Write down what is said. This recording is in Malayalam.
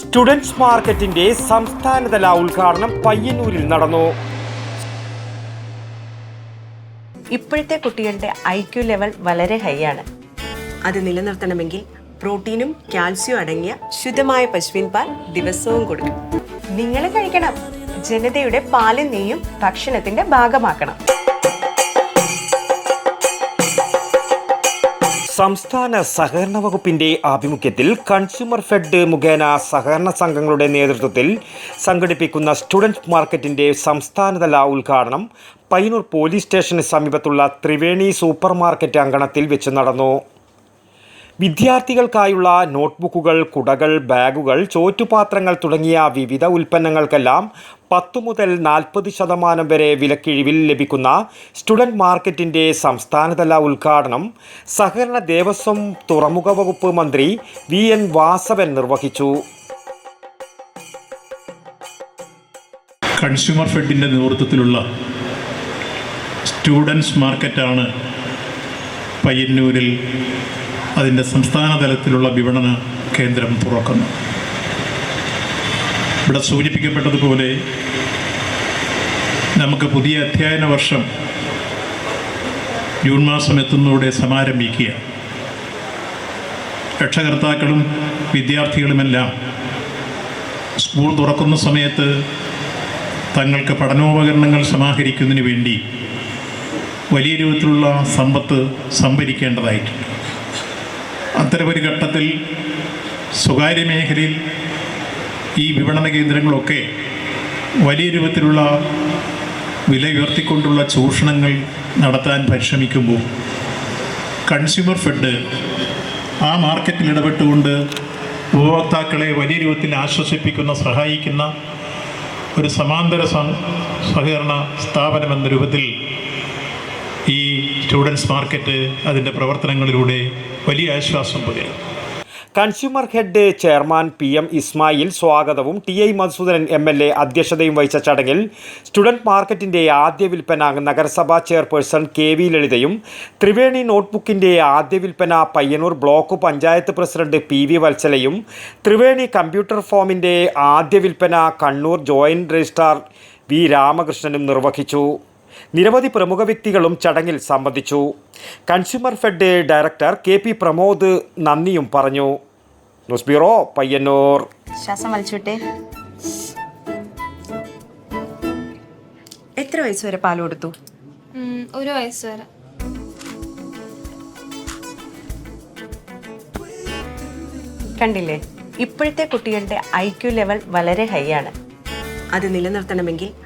സ്റ്റുഡൻസ് മാർക്കറ്റിന്റെ സംസ്ഥാനതല ഉദ്ഘാടനം പയ്യന്നൂരിൽ നടന്നു. ഇപ്പോഴത്തെ കുട്ടികളുടെ ഐ ക്യു ലെവൽ വളരെ ഹൈ ആണ്. അത് നിലനിർത്തണമെങ്കിൽ പ്രോട്ടീനും കാൽസ്യവും അടങ്ങിയ ശുദ്ധമായ പശുവിൻ പാൽ ദിവസവും കൊടുക്കും നിങ്ങൾ കഴിക്കണം. ജനതയുടെ പാലും നെയ്യും ഭക്ഷണത്തിന്റെ ഭാഗമാക്കണം. സംസ്ഥാന സഹകരണ വകുപ്പിന്റെ ആഭിമുഖ്യത്തിൽ കൺസ്യൂമർ ഫെഡ് മുഖേന സഹകരണ സംഘങ്ങളുടെ നേതൃത്വത്തിൽ സംഘടിപ്പിക്കുന്ന സ്റ്റുഡന്റ് മാർക്കറ്റിന്റെ സംസ്ഥാനതല ഉദ്ഘാടനം പൈനൂർ പോലീസ് സ്റ്റേഷന് സമീപത്തുള്ള ത്രിവേണി സൂപ്പർ മാർക്കറ്റ് അങ്കണത്തിൽ വെച്ച് നടന്നു. വിദ്യാർത്ഥികൾക്കായുള്ള നോട്ട്ബുക്കുകൾ കുടകൾ ബാഗുകൾ ചോറ്റുപാത്രങ്ങൾ തുടങ്ങിയ വിവിധ ഉൽപ്പന്നങ്ങൾക്കെല്ലാം പത്തു മുതൽ നാൽപ്പത് ശതമാനം വരെ വിലക്കിഴിവിൽ ലഭിക്കുന്ന സ്റ്റുഡന്റ് മാർക്കറ്റിന്റെ സംസ്ഥാനതല ഉദ്ഘാടനം സഹകരണ ദേവസ്വം തുറമുഖ വകുപ്പ് മന്ത്രി വി എൻ വാസവൻ നിർവഹിച്ചു. കൺസ്യൂമർ ഫെഡിന്റെ നേതൃത്വത്തിലുള്ള സ്റ്റുഡൻസ് മാർക്കറ്റാണ് പയ്യന്നൂരിൽ അതിന്റെ സംസ്ഥാന തലത്തിലുള്ള വിപണന കേന്ദ്രം തുറക്കുന്നു. ഇവിടെ സൂചിപ്പിക്കപ്പെട്ടതുപോലെ നമുക്ക് പുതിയ അധ്യയന വർഷം ജൂൺ മാസം എത്തുന്നതോടെ സമാരംഭിക്കുക. രക്ഷകർത്താക്കളും വിദ്യാർത്ഥികളുമെല്ലാം സ്കൂൾ തുറക്കുന്ന സമയത്ത് തങ്ങൾക്ക് പഠനോപകരണങ്ങൾ സമാഹരിക്കുന്നതിന് വേണ്ടി വലിയ രൂപത്തിലുള്ള സമ്പത്ത് സംഭരിക്കേണ്ടതായിട്ടുണ്ട്. അത്തരമൊരു ഘട്ടത്തിൽ സ്വകാര്യ മേഖലയിൽ ഈ വിപണന കേന്ദ്രങ്ങളൊക്കെ വലിയ രൂപത്തിലുള്ള വില ഉയർത്തിക്കൊണ്ടുള്ള ചൂഷണങ്ങൾ നടത്താൻ പരിശ്രമിക്കുമ്പോൾ കൺസ്യൂമർ ഫെഡ് ആ മാർക്കറ്റിൽ ഇടപെട്ടുകൊണ്ട് ഉപഭോക്താക്കളെ വലിയ രൂപത്തിൽ ആശ്വസിപ്പിക്കുന്ന സഹായിക്കുന്ന ഒരു സമാന്തര സഹകരണ സ്ഥാപനം എന്ന രൂപത്തിൽ ഈ സ്റ്റുഡൻസ് മാർക്കറ്റ് അതിന്റെ പ്രവർത്തനങ്ങളിലൂടെ വലിയ ആശ്വാസം പകരും consumer fed chairman P M Ismail സ്വാഗതവും T I Madhusoodanan M L A അധ്യക്ഷതയും വഹിച്ച ചടങ്ങിൽ സ്റ്റുഡന്റ് മാർക്കറ്റിന്റെ ആദ്യ വിൽപ്പന നഗരസഭാ ചെയർപേഴ്സൺ കെ വി ലളിതയും ത്രിവേണി നോട്ട്ബുക്കിന്റെ ആദ്യ വിൽപ്പന Payyanur block panchayat president P V വത്സലയും Triveni computer ഫോമിന്റെ ആദ്യ വിൽപ്പന കണ്ണൂർ ജോയിന്റ് രജിസ്ട്രാർ വി രാമകൃഷ്ണനും നിർവഹിച്ചു. നിരവധി പ്രമുഖ വ്യക്തികളും ചടങ്ങിൽ സംബന്ധിച്ചു. Consumer fed director K P Pramod നന്ദിയും പറഞ്ഞു. News bureau Payyanur. ശ്വാസം വലിച്ചുവിട്ടെ. എത്ര വയസ്സ് വരെ പാൽ കൊടുത്തു? ഒരു വയസ്സ് വരെ. കണ്ടില്ലേ? ഇപ്പോഴത്തെ കുട്ടികളുടെ ഐ ക്യു ലെവൽ വളരെ ഹൈ ആണ്. അത് നിലനിർത്തണമെങ്കിൽ